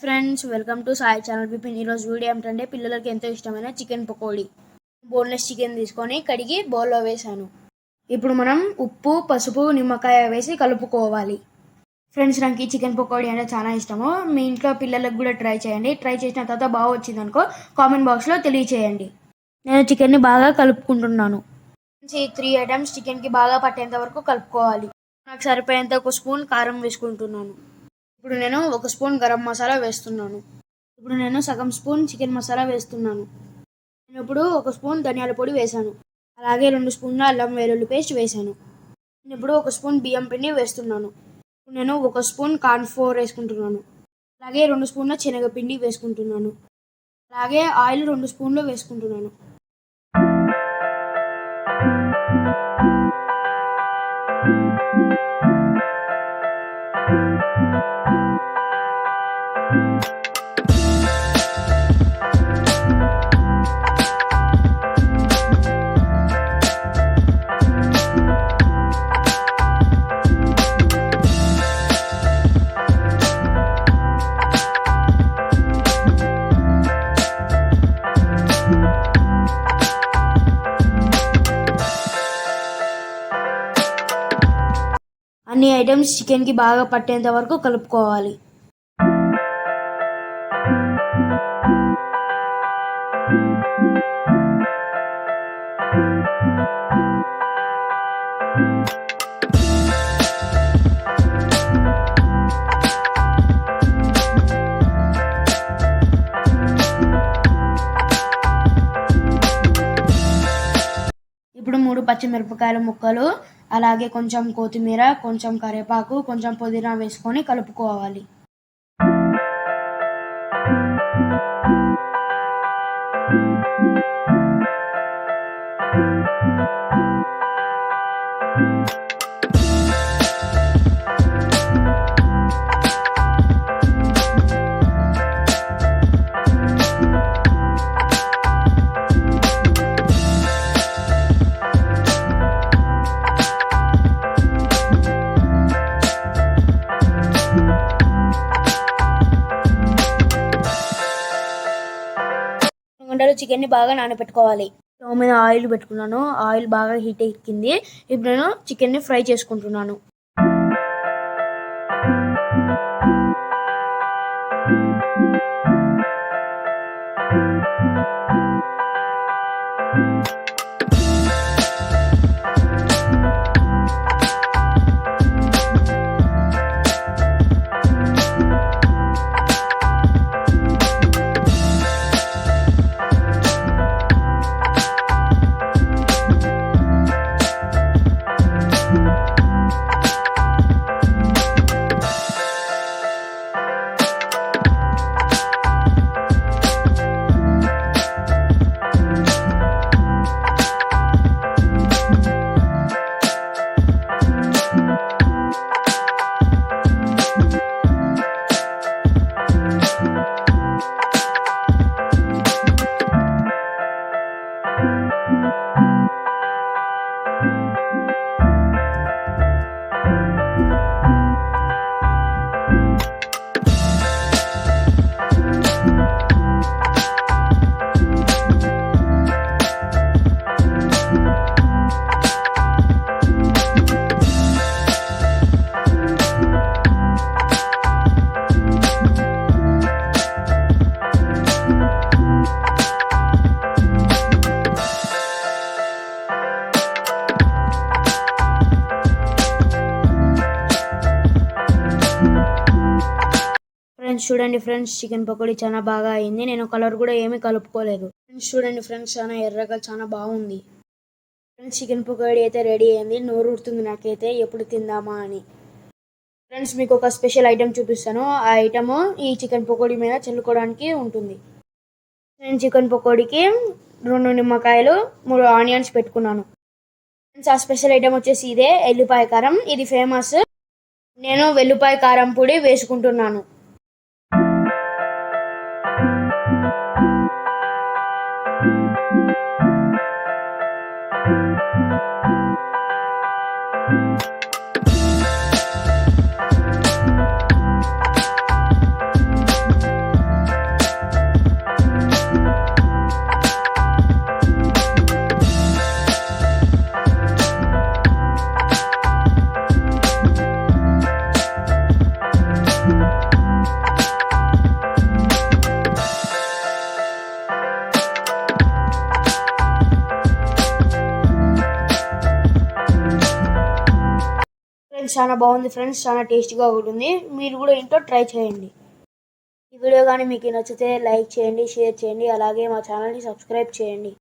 Friends welcome to Sai channel Bipin ఈరోజు video ఏమిటంటే పిల్లలకి ఎంతో ఇష్టమైన చికెన్ పకోడీ. బోన్లెస్ చికెన్ తీసుకొని కడిగి బౌల్లో వేసాను ఇప్పుడు మనం ఉప్పు పసుపు నిమ్మకాయ వేసి కలుపుకోవాలి. ఫ్రెండ్స్ నాకు ఈ చికెన్ పకోడీ అంటే చాలా ఇష్టము. మీ ఇంట్లో పిల్లలకు కూడా ట్రై చేయండి. ట్రై చేసిన తర్వాత బాగా వచ్చింది అనుకో కామెంట్ బాక్స్లో తెలియచేయండి. నేను చికెన్ని బాగా కలుపుకుంటున్నాను. ఈ త్రీ ఐటమ్స్ చికెన్కి బాగా పట్టేంత వరకు కలుపుకోవాలి. నాకు సరిపోయేంత ఒక స్పూన్ కారం వేసుకుంటున్నాను. ఇప్పుడు నేను ఒక స్పూన్ గరం మసాలా వేస్తున్నాను. ఇప్పుడు నేను సగం స్పూన్ చికెన్ మసాలా వేస్తున్నాను. నేను ఇప్పుడు ఒక స్పూన్ ధనియాల పొడి వేశాను. అలాగే రెండు స్పూన్ల అల్లం వెల్లుల్లి పేస్ట్ వేశాను. నేను ఇప్పుడు ఒక స్పూన్ బియ్యం పిండి వేస్తున్నాను. ఇప్పుడు నేను ఒక స్పూన్ కార్న్ ఫ్లోర్ వేసుకుంటున్నాను. అలాగే రెండు స్పూన్ల శనగపిండి వేసుకుంటున్నాను. అలాగే ఆయిల్ రెండు స్పూన్లు వేసుకుంటున్నాను. అన్ని ఐటమ్స్ చికెన్కి బాగా పట్టేంత వరకు కలుపుకోవాలి. ఇప్పుడు మూడు పచ్చిమిరపకాయల ముక్కలు అలాగే కొంచెం కొత్తిమీర కొంచెం కరివేపాకు కొంచెం పుదీనా వేసుకొని కలుపుకోవాలి. గంటలు చికెన్ని బాగా నానబెట్టుకోవాలి. స్టవ్ మీద ఆయిల్ పెట్టుకున్నాను. ఆయిల్ బాగా హీట్ ఎక్కింది. ఇప్పుడు నేను చికెన్ని ఫ్రై చేసుకుంటున్నాను. ఫ్రెండ్స్ చూడండి ఫ్రెండ్స్ చికెన్ పకోడీ చాలా బాగా అయింది. నేను కలర్ కూడా ఏమీ కలుపుకోలేదు. ఫ్రెండ్స్ చూడండి ఫ్రెండ్స్ చాలా ఎర్రగా చాలా బాగుంది. ఫ్రెండ్స్ చికెన్ పకోడీ అయితే రెడీ అయింది. నోరు ఉడుతుంది నాకైతే ఎప్పుడు తిందామా అని. ఫ్రెండ్స్ మీకు ఒక స్పెషల్ ఐటెం చూపిస్తాను. ఆ ఐటమ్ ఈ చికెన్ పకోడీ మీద చల్లుకోవడానికి ఉంటుంది. నేను చికెన్ పకోడీకి రెండు నిమ్మకాయలు మూడు ఆనియన్స్ పెట్టుకున్నాను. ఫ్రెండ్స్ ఆ స్పెషల్ ఐటెం వచ్చేసి ఇదే ఎల్లిపాయ కారం. ఇది ఫేమస్. నేను వెల్లిపాయ కారం పొడి వేసుకుంటున్నాను. ఫ్రెండ్స్ చాలా బాగుంది ఫ్రెండ్స్ చాలా టేస్టీగా ఉంటుంది. మీరు కూడా ఇంట్లో ట్రై చేయండి. ఈ వీడియో కానీ మీకు నచ్చితే లైక్ చేయండి షేర్ చేయండి అలాగే మా ఛానల్ని సబ్స్క్రైబ్ చేయండి.